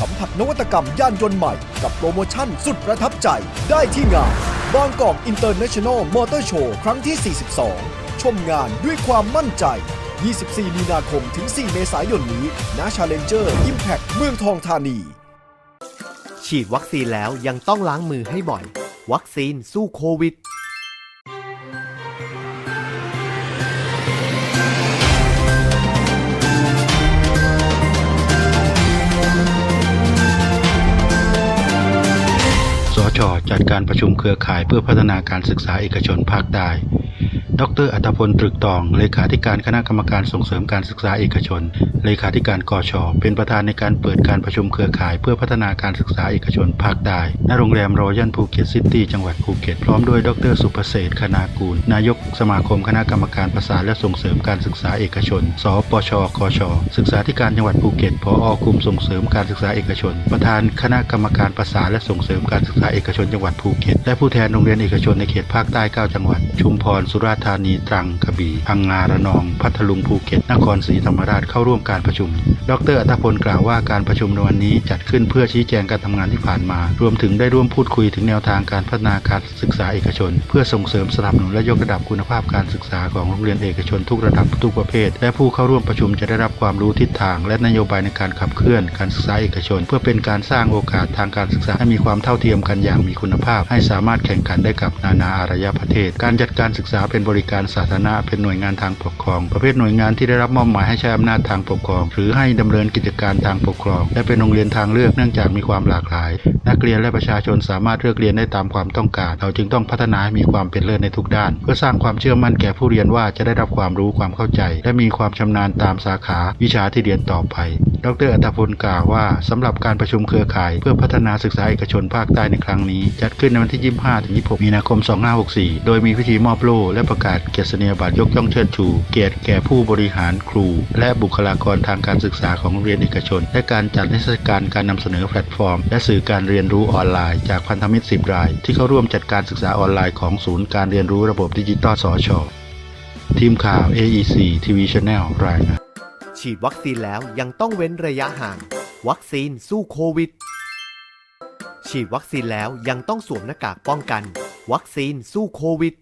สัมผัสนวัตกรรมยานยนต์ใหม่กับโปรโมชั่นสุดประทับใจได้ที่งานบางกอกอินเตอร์เนชั่นแนลมอเตอร์โชว์ครั้งที่ 42 ชมงานด้วยความมั่นใจ 24 มีนาคมถึง 4 เมษายนนี้ณ Challenger Impact เมืองทองธานี ฉีดวัคซีนแล้วยังต้องล้างมือให้บ่อย วัคซีนสู้โควิด ช จัดการประชุมเครือข่ายเพื่อพัฒนาการศึกษาเอกชนภาคใต้ ดร อัตพล ตรึกตอง เลขาธิการคณะกรรมการส่งเสริมการศึกษาเอกชน เลขาธิการกช เป็นประธานในการเปิดการประชุมเครือข่ายเพื่อพัฒนาการศึกษาเอกชนภาคใต้ ณ โรงแรมรอยัลภูเก็ตซิตี้ จังหวัดภูเก็ต พร้อมด้วย ดร สุประเสริฐคณากูล นายกสมาคมคณะกรรมการประสานและส่งเสริมการศึกษาเอกชน สปช คช ศึกษาธิการจังหวัดภูเก็ตพออกลุ่มส่งเสริมการศึกษาเอกชน ประธานคณะกรรมการประสานและส่งเสริมการศึกษาเอกกชนจังหวัดภูเก็ต และผู้แทนโรงเรียนเอกชนในเขตภาคใต้ 9 จังหวัด ชุมพร สุราษฎร์ธานี ตรัง กระบี่ พังงา ระนอง พัทลุง ภูเก็ต นครศรีธรรมราช เข้าร่วมการประชุม ดรอัตพลกล่าวว่าการประชุมในวันนี้จัดขึ้นเพื่อชี้แจงการทำงานที่ผ่านมา รวมถึงได้ร่วมพูดคุยถึงแนวทางการพัฒนาการศึกษาเอกชน เพื่อส่งเสริมสนับสนุนและยกระดับคุณภาพการศึกษาของโรงเรียนเอกชนทุกระดับทุกประเภท และผู้เข้าร่วมประชุมจะได้รับความรู้ทิศทาง และนโยบายในการขับเคลื่อนการศึกษาเอกชน เพื่อเป็นการสร้างโอกาสทางการศึกษาให้มีความเท่าเทียมกันอย่างมีคุณภาพ ให้สามารถแข่งขันได้กับนานาอารยประเทศ การจัดการศึกษาเป็นบริการสาธารณะเป็นหน่วยงานทางปกครอง ประเภทหน่วยงานที่ได้รับมอบหมายให้ใช้อำนาจทางปกครอง หรือให้ดำเนินกิจการทางปกครอง และเป็นโรงเรียนทางเลือกเนื่องจากมีความหลากหลาย นักเรียนและประชาชนสามารถเลือกเรียนได้ตามความต้องการ เราจึงต้องพัฒนาให้มีความเป็นเลิศในทุกด้าน เพื่อสร้างความเชื่อมั่นแก่ผู้เรียนว่าจะได้รับความรู้ความเข้าใจ และมีความชำนาญตามสาขาวิชาที่เรียนต่อไป ดรอัตพลกล่าวว่าสำหรับการประชุมเครือข่าย เพื่อพัฒนาศึกษาเอกชนภาคใต้ในครั้งนี้ จัดขึ้นในวันที่ 25ถึง26 มีนาคม 2564 โดยมีพิธีมอบโล่และประกาศเกียรตินียบัตรยกย่องเชิดชู เกียรติแก่ผู้บริหารครู และบุคลากรทางการศึกษาของโรงเรียนเอกชน และการจัดนิทรรศการการนำเสนอแพลตฟอร์ม และสื่อการเรียนรู้ออนไลน์จากพันธมิตร 10 ราย ที่เข้าร่วมจัดการศึกษาออนไลน์ของศูนย์การเรียนรู้ระบบดิจิตอลสชทีมข่าว AEC TV Channel รายงาน ฉีดวัคซีนแล้วยังต้องเว้นระยะห่าง วัคซีนสู้โควิด ฉีดวัคซีนแล้วยังต้องสวมหน้ากากป้องกัน วัคซีนสู้โควิด